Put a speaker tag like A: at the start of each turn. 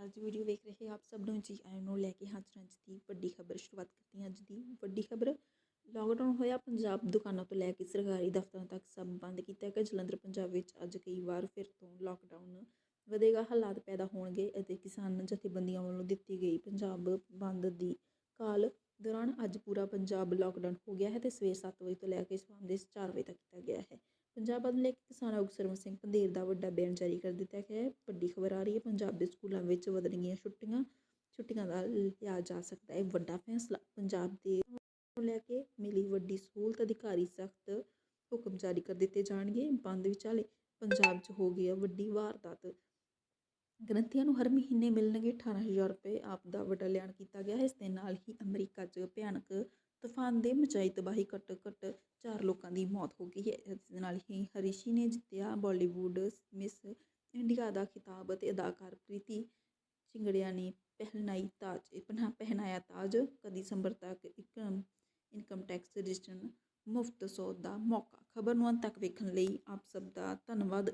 A: ਅੱਜ ਵੀਡੀਓ ਵੇਖ ਰਹੇ ਆਪ ਸਭ ਨੂੰ ਜੀ, ਆਇਆਂ ਨੂੰ ਲੈ ਕੇ ਹਾਜ਼ਰ ਹਾਂ ਅੱਜ ਦੀ ਵੱਡੀ ਖਬਰ, ਸ਼ੁਰੂਆਤ ਕਰਤੀ ਹਾਂ ਅੱਜ ਦੀ ਵੱਡੀ ਖਬਰ। ਲਾਕਡਾਊਨ ਹੋਇਆ, ਪੰਜਾਬ ਦੁਕਾਨਾਂ ਤੋਂ ਲੈ ਕੇ ਸਰਕਾਰੀ ਦਫ਼ਤਰਾਂ ਤੱਕ ਸਭ ਬੰਦ ਕੀਤਾ ਗਿਆ। ਜਲੰਧਰ, ਪੰਜਾਬ ਵਿੱਚ ਅੱਜ ਕਈ ਵਾਰ ਫਿਰ ਤੋਂ ਲਾਕਡਾਊਨ ਵਧੇਗਾ, ਹਾਲਾਤ ਪੈਦਾ ਹੋਣਗੇ ਅਤੇ ਕਿਸਾਨ ਜਥੇਬੰਦੀਆਂ ਵੱਲੋਂ ਦਿੱਤੀ ਗਈ ਪੰਜਾਬ ਬੰਦ ਦੀ ਕਾਲ ਦੌਰਾਨ ਅੱਜ ਪੂਰਾ ਪੰਜਾਬ ਲਾਕਡਾਊਨ ਹੋ ਗਿਆ ਹੈ ਤੇ ਸਵੇਰ 7 ਵਜੇ ਤੋਂ ਲੈ ਕੇ ਸ਼ਾਮ ਦੇ 4 ਵਜੇ ਤੱਕ ਕੀਤਾ ਗਿਆ ਹੈ। ਪੰਜਾਬ ਬੰਦ ਲੈ ਕੇ ਕਿਸਾਨ ਆਗੂ ਸਰਵਨ ਸਿੰਘ ਪੰਧੇਰ ਦਾ ਵੱਡਾ ਬਿਆਨ ਜਾਰੀ ਕਰ ਦਿੱਤਾ ਹੈ ਵੱਡੀ ਖਬਰ ਆ ਰਹੀ ਹੈ, ਪੰਜਾਬ ਦੇ ਸਕੂਲਾਂ ਵਿੱਚ ਵਧਣਗੀਆਂ ਛੁੱਟੀਆਂ ਛੁੱਟੀਆਂ ਦਾ ਲਿਆ ਜਾ ਸਕਦਾ ਹੈ। ਵੱਡਾ ਫੈਸਲਾ, ਪੰਜਾਬ ਦੇ ਲੈ ਕੇ ਮਿਲੀ ਵੱਡੀ ਸਹੂਲਤ, ਅਧਿਕਾਰੀ ਸਖਤ ਹੁਕਮ ਜਾਰੀ ਕਰ ਦਿੱਤੇ ਜਾਣਗੇ। ਬੰਦ ਵਿਚਾਲੇ ਪੰਜਾਬ 'ਚ ਹੋ ਗਈ ਹੈ ਵੱਡੀ ਵਾਰਦਾਤ। ਗ੍ਰੰਥੀਆਂ ਨੂੰ ਹਰ ਮਹੀਨੇ ਮਿਲਣਗੇ 18000 ਰੁਪਏ, ਆਪ ਦਾ ਵੱਡਾ ਐਲਾਨ ਕੀਤਾ ਗਿਆ ਹੈ। ਇਸ ਦੇ ਨਾਲ ਹੀ ਅਮਰੀਕਾ 'ਚ ਭਿਆਨਕ ਤੂਫਾਨ ਦੇ ਮਚਾਈ ਤਬਾਹੀ ਘੱਟੋ ਘੱਟ ਚਾਰ ਲੋਕਾਂ ਦੀ ਮੌਤ ਹੋ ਗਈ ਹੈ ਇਸ ਦੇ ਨਾਲ ਹੀ ਹਰੀਸ਼ੀ ਨੇ ਜਿੱਤਿਆ ਬਾਲੀਵੁੱਡ ਮਿਸ ਇੰਡੀਆ ਦਾ ਖਿਤਾਬ ਅਤੇ ਅਦਾਕਾਰ ਪ੍ਰੀਤੀ ਚਿੰਗੜਿਆ ਨੇ ਪਹਿਨਾਈ ਤਾਜ ਪਹਿਨਾ, ਪਹਿਨਾਇਆ ਤਾਜ। ਕਦੀ ਦਸੰਬਰ ਤੱਕ ਇੱਕ ਇਨਕਮ ਟੈਕਸ ਰਜਿਸਟਰਨ ਮੁਫਤ ਸੌਦ ਦਾ ਮੌਕਾ। ਖਬਰ ਨੂੰ ਅੰਤ ਤੱਕ ਵੇਖਣ ਲਈ ਆਪ ਸਭ ਦਾ ਧੰਨਵਾਦ।